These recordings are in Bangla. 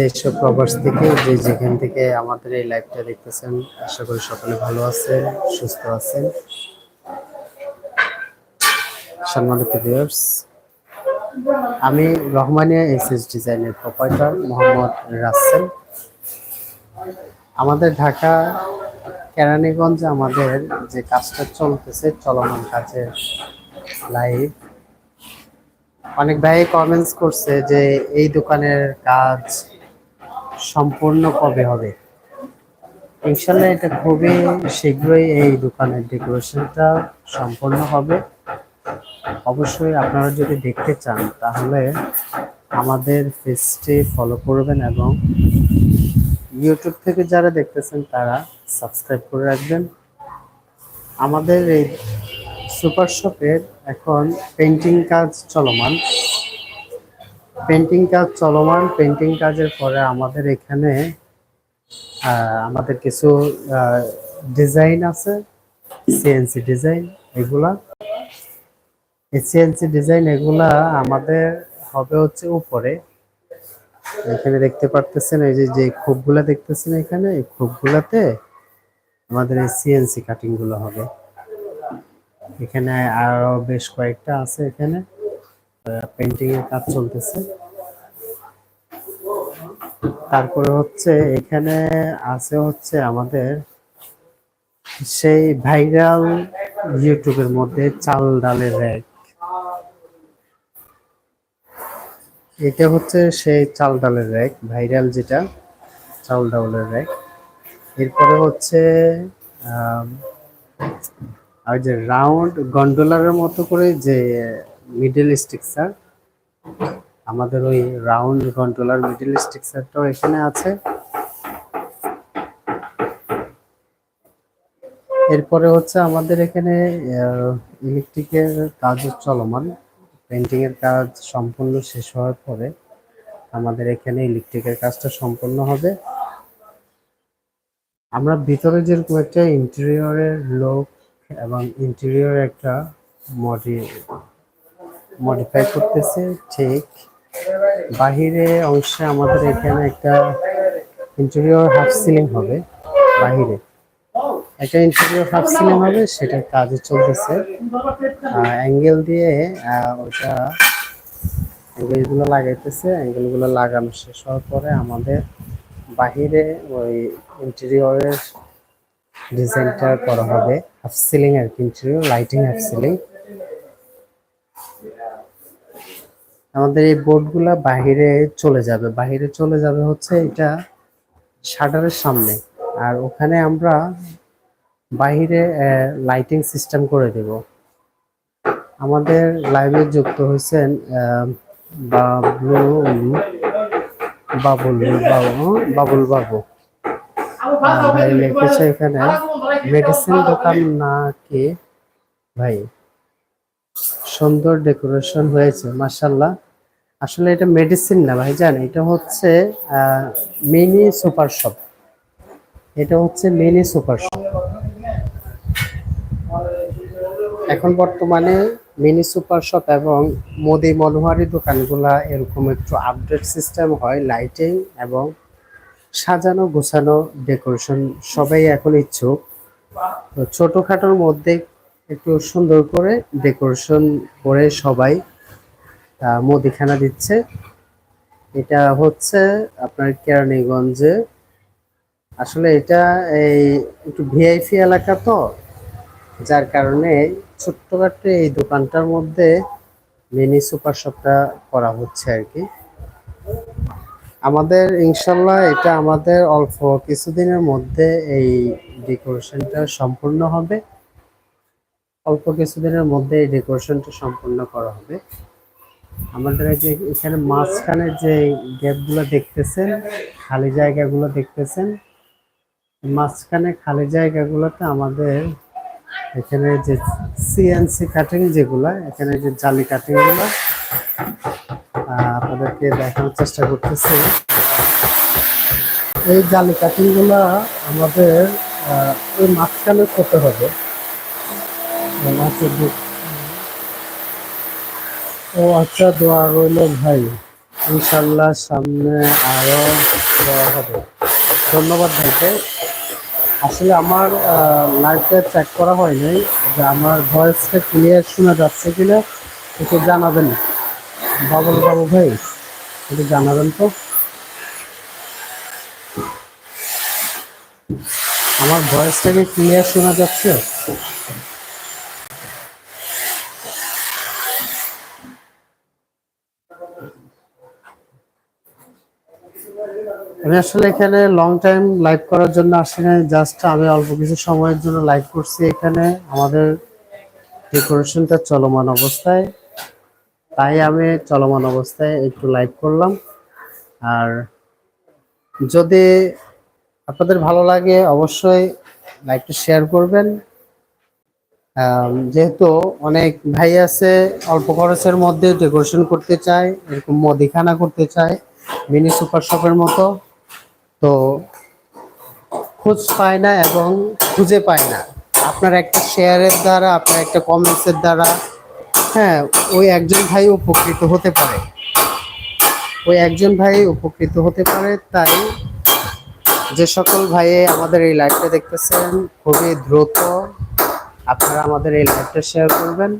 দেশ ও প্রবাস থেকে, যে যেখান থেকে আমাদের এই লাইভটা দেখতেছেন, আশা করি সকলে ভালো আছেন, সুস্থ আছেন। আমি রহমানিয়া এসএস ডিজাইনের প্রোপাইটার মোহাম্মদ রাসেল। আমাদের ঢাকা, কেরানীগঞ্জে আমাদের যে কাজটা চলতেছে, চলমান কাজের লাইভ অনেক ভাই কমেন্টস করছে যে এই দোকানের কাজ সম্পূর্ণ কবে হবে? ইনশাল্লাহ এটা খুবই শীঘ্রই এই দোকানের ডেকোরেশনটা সম্পূর্ণ হবে। অবশ্যই আপনারা যদি দেখতে চান, তাহলে আমাদের পেজটি ফলো করবেন এবং ইউটিউব থেকে যারা দেখতেছেন, তারা সাবস্ক্রাইব করে রাখবেন। আমাদের এই সুপার শপের এখন পেন্টিং কাজ চলমান। পেন্টিং কাজ চলমান পেন্টিং কাজের পরে আমাদের এখানে আমাদের কিছু ডিজাইন আছে সিএনসি ডিজাইন এগুলা। সিএনসি ডিজাইন এগুলা আমাদের হবে হচ্ছে উপরে। এখানে দেখতে পারতেছেন, এই যে যে খোপগুলা দেখতেছেন এখানে, এই খোপগুলাতে আমাদের এই সিএনসি কাটিংগুলো হবে। এখানে আরও বেশ কয়েকটা আছে এখানে। পেন্টিং এর কাজ চলতেছে। তারপরে হচ্ছে এখানে আছে হচ্ছে আমাদের সেই ভাইরাল ইউটিউবের মধ্যে চাল ডালের র্যাক। এটা হচ্ছে সেই চাল ডালের র্যাক ভাইরাল যেটা, চাল ডালের র্যাক। এরপরে হচ্ছে আর যে রাউন্ড গন্ডোলারের মতো করে যে মিডল স্ট্রাকচার আমাদের ওই রাউন্ড কন্ট্রোলার মিডল স্ট্রাকচারটাও এখানে আছে। এরপরে হচ্ছে আমাদের এখানে ইলেকট্রিকের কাজ চলমান। পেন্টিংয়ের কাজ সম্পূর্ণ শেষ হওয়ার পরে আমাদের এখানে ইলেকট্রিকের কাজটা সম্পূর্ণ হবে। আমরা ভিতরে যেরকম একটা ইন্টেরিয়রের লোক এবং ইন্টেরিয়র একটা মডি মডিফাই করতেছে, ঠিক। বাহিরে অংশে আমাদের এখানে একটা ইন্টেরিয়র হাফ সিলিং হবে, বাহিরে। একটা ইন্টেরিয়র হাফ সিলিং হবে সেটার কাজে চলতেছে। অ্যাঙ্গেল দিয়ে ওটা অ্যাঙ্গেলগুলো লাগাইতেছে অ্যাঙ্গেলগুলো লাগানো শেষ হওয়ার পরে আমাদের বাহিরে ওই ইন্টেরিয়রের ডিজাইনটা করা হবে হাফ সিলিং আর কি ইন্টেরিয়র লাইটিং হাফ সিলিং আমাদের এই বোর্ডগুলা বাহিরে চলে যাবে। বাহিরে চলে যাবে হচ্ছে এটা শাটারের সামনে। আর ওখানে আমরা বাহিরে লাইটিং সিস্টেম করে দেব। আমাদের লাইভে যুক্ত হয়েছেন বাবলু, বাবুল, বাবু বাবুল বাবু। এখানে মেডিসিন দোকান নাকি ভাই সুন্দর ডেকোরেশন হয়েছে মার্শাল্লাহ আসলে এটা মেডিসিন না ভাই জান এটা হচ্ছে মিনি সুপার শপ এটা হচ্ছে মিনি সুপার শপ এখন বর্তমানে মিনি সুপার শপ এবং মোদি মনোহারি দোকানগুলা এরকম একটু আপডেট সিস্টেম হয় লাইটিং এবং সাজানো গোছানো ডেকোরেশন সবাই এখন ইচ্ছুক। ছোটখাটোর মধ্যে একটু সুন্দর করে ডেকোরেশন করে সবাই মুদিখানা দিচ্ছে। এটা হচ্ছে আপনার কেরানীগঞ্জে। আসলে এটা এই একটু ভিআইপি এলাকা তো, যার কারণে ছোট্টখাট্ট এই দোকানটার মধ্যে মিনি সুপার শপটা করা হচ্ছে আর কি। আমাদের ইনশাল্লাহ এটা আমাদের অল্প কিছুদিনের মধ্যে এই ডেকোরেশনটা সম্পূর্ণ হবে। অল্প কিছুদিনের মধ্যে এই ডেকোরেশনটা সম্পূর্ণ করা হবে। আমাদের এই যে এখানে মাঝখানে যে গ্যাপগুলো দেখতেছেন, খালি জায়গাগুলো দেখতেছেন, মাঝখানে খালি জায়গাগুলোতে আমাদের এখানে যে সিএনসি কাটিং যেগুলা, এখানে যে জালি কাটিংগুলো আপনাদেরকে দেখানোর চেষ্টা করতেছি। এই জালি কাটিংগুলা আমাদের ওই মাঝখানে করতে হবে। মাছের ও আচ্ছা দোয়া রইল ভাই। ইনশাল্লাহ সামনে আরও দেওয়া হবে। ধন্যবাদ ভাইকে। আসলে আমার লাইভটা চেক করা হয়নি যে আমার ভয়েসটা ক্লিয়ার শোনা যাচ্ছে কিনা, একটু জানাবেন। বাবুল বাবু ভাই, একটু জানাবেন তো? আমার ভয়েসটাকে ক্লিয়ার শোনা যাচ্ছে? আমি আসলে এখানে লং টাইম লাইভ করার জন্য আসি না জাস্ট আমি অল্প কিছু সময়ের জন্য লাইভ করছি এখানে। আমাদের ডেকোরেশনটা চলমান অবস্থায়। তাই আমি চলমান অবস্থায় একটু লাইভ করলাম। আর যদি আপনাদের ভালো লাগে, অবশ্যই লাইভটা শেয়ার করবেন। যেহেতু অনেক ভাই আছে, অল্প খরচের মধ্যে ডেকোরেশন করতে চায়, এরকম মদিখানা করতে চায় মিনি সুপার শপের মতো। তো খোঁজ পায় না এবং খুঁজে পায় না। আপনার একটা শেয়ারের দ্বারা, আপনার একটা কমেন্টসের দ্বারা হ্যাঁ ওই একজন ভাই উপকৃত হতে পারে। ওই একজন ভাই উপকৃত হতে পারে, তাই যে সকল ভাইয়ে আমাদের এই লাইভটা দেখতেছেন, খুবই দ্রুত আপনারা আমাদের এই লাইভটা শেয়ার করবেন।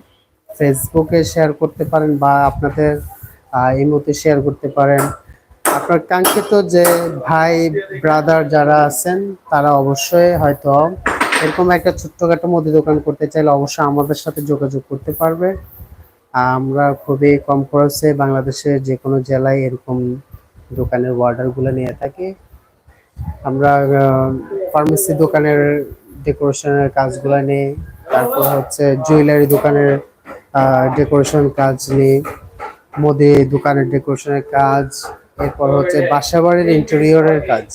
ফেসবুকে শেয়ার করতে পারেন বা আপনাদের ইমোতে শেয়ার করতে পারেন। আপনার কাঙ্ক্ষিত যে ভাই ব্রাদার যারা আছেন, তারা অবশ্যই হয়তো এরকম একটা ছোট্টখাটো মুদি দোকান করতে চাইলে অবশ্যই আমাদের সাথে যোগাযোগ করতে পারবে। আমরা খুবই কম খরচে বাংলাদেশের যে কোনো জেলায় এরকম দোকানের অর্ডারগুলো নিয়ে থাকি। আমরা ফার্মেসি দোকানের ডেকোরেশনের কাজগুলো নিই, তারপর হচ্ছে জুয়েলারি দোকানের ডেকোরেশন কাজ নিই, মুদি দোকানের ডেকোরেশনের কাজ এরপর হচ্ছে বাসাবাড়ির ইন্টেরিয়রের কাজ।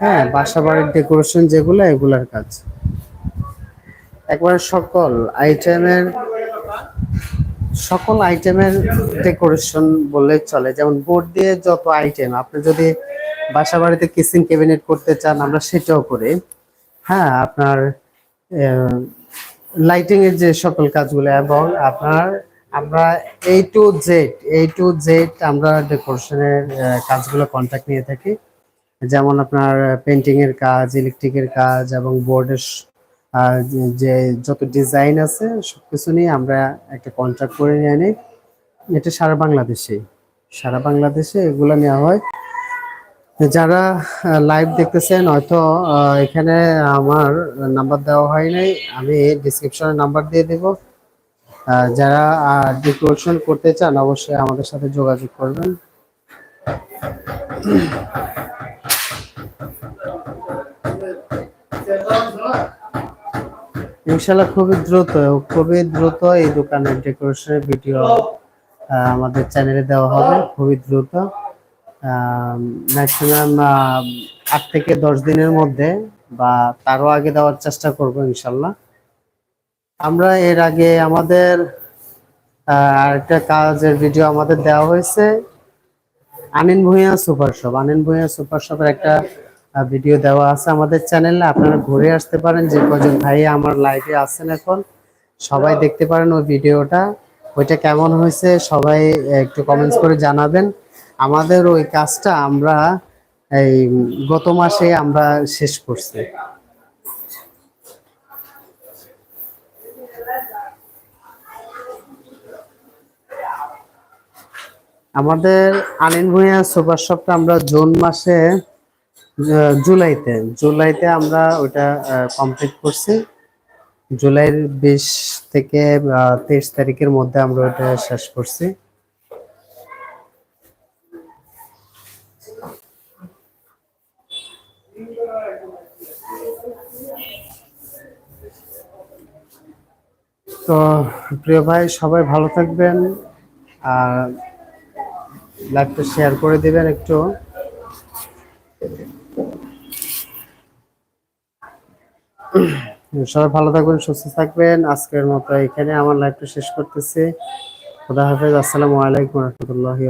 হ্যাঁ বাসাবাড়ির ডেকোরেশন যেগুলো, এগুলার কাজ। একবার সকল আইটেমের সকল আইটেমের ডেকোরেশন বললে চলে। যেমন বোর্ড দিয়ে যত আইটেম আপনি যদি বাসা বাড়িতে কিচেন ক্যাবিনেট করতে চান, আমরা সেটাও করি। হ্যাঁ আপনার লাইটিং এর যে সকল কাজগুলো এবং আপনার আমরা এই টু জেড এই টু জেড আমরা ডেকোরেশনের কাজগুলো কন্ট্যাক্ট নিয়ে থাকি। যেমন আপনার পেন্টিং এর কাজ ইলেকট্রিকের কাজ এবং বোর্ডের যে যত ডিজাইন আছে সবকিছু নিয়ে আমরা একটা কন্ট্রাক্ট করে নিয়ে আনি। এটা সারা বাংলাদেশে সারা বাংলাদেশে এগুলো নেওয়া হয়। যারা লাইভ দেখতেছেন, হয়তো এখানে আমার নাম্বার দেওয়া হয় নাই। আমি ডিসক্রিপশনে নাম্বার দিয়ে দেব। যারা ডেকোরেশন করতে চান, অবশ্যই আমাদের সাথে যোগাযোগ করবেন। ইনশাল্লাহ খুবই দ্রুত খুবই দ্রুত এই দোকানের ডেকোরেশনের ভিডিও আমাদের চ্যানেলে দেওয়া হবে, খুবই দ্রুত। ম্যাক্সিমাম আট থেকে দশ দিনের মধ্যে বা তারও আগে দেওয়ার চেষ্টা করব ইনশাল্লাহ। আমরা এর আগে আমাদের আরেকটা কাজের ভিডিও আমাদের দেওয়া হয়েছে। Anin Bhuiyan super shop. Anin Bhuiyan super শপের একটা ভিডিও দেওয়া আছে আমাদের চ্যানেলে আপনারা ঘুরে আসতে পারেন। যে কজন ভাই আমার লাইভে আছেন এখন, সবাই দেখতে পারেন ওই ভিডিওটা ওইটা কেমন হয়েছে, সবাই একটু কমেন্টস করে জানাবেন। আমাদের ওই কাজটা আমরা, এই, গত মাসে আমরা শেষ করছি। আমাদের আনিন ভূঁইয়া সুপার শপটা আমরা জুন মাসে জুলাইতে জুলাইতে আমরা ওটা কমপ্লিট করছি। জুলাইয়ের বিশ থেকে তেইশ তারিখের মধ্যে আমরা ওটা শেষ করছি। তো প্রিয় ভাই, সবাই ভালো থাকবেন আর লাইভটা শেয়ার করে দিবেন একটু। সবাই ভালো থাকবেন, সুস্থ থাকবেন। আজকের মতো এখানে আমার লাইভটা শেষ করতেছি। খুদা হাফেজ, আসসালামু আলাইকুম রহমতুল্লাহি